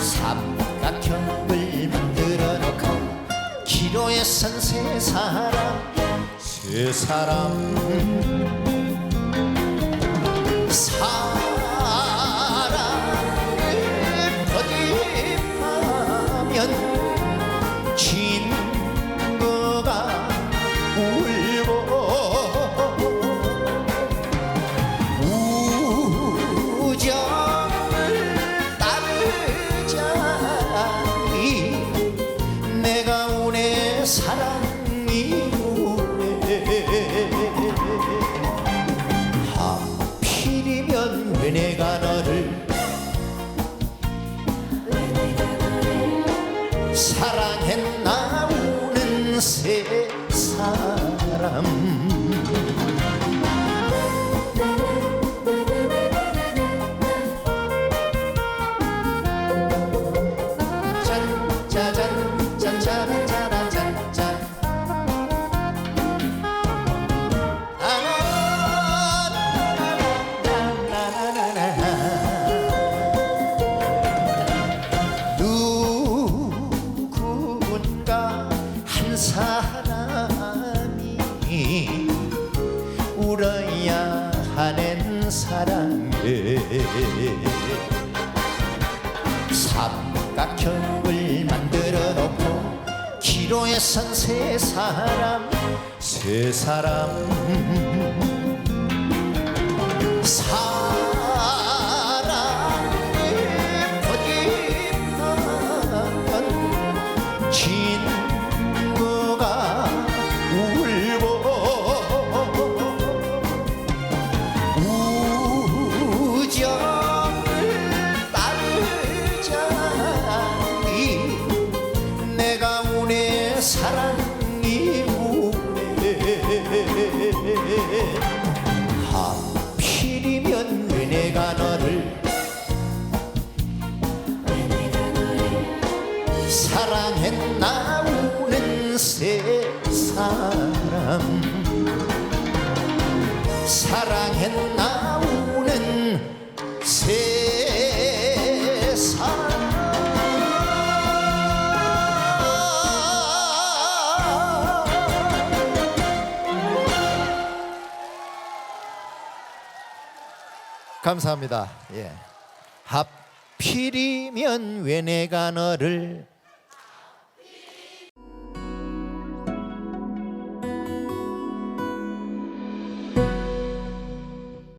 삼각형을 만들어 놓고 기로에 선 세 사람 세 사람. 사 사랑했나 우는 세 사람 사람이 울어야 하는 사랑에 삼각형을 만들어 놓고 기로에 선 세 사람 세 사람. 사랑을 거듭하던 친 하필이면 왜 내가 너를 사랑했나 우는 세 사람. 사랑했나 우는 세 사람 감사합니다. 예. 하필이면 왜 내가 너를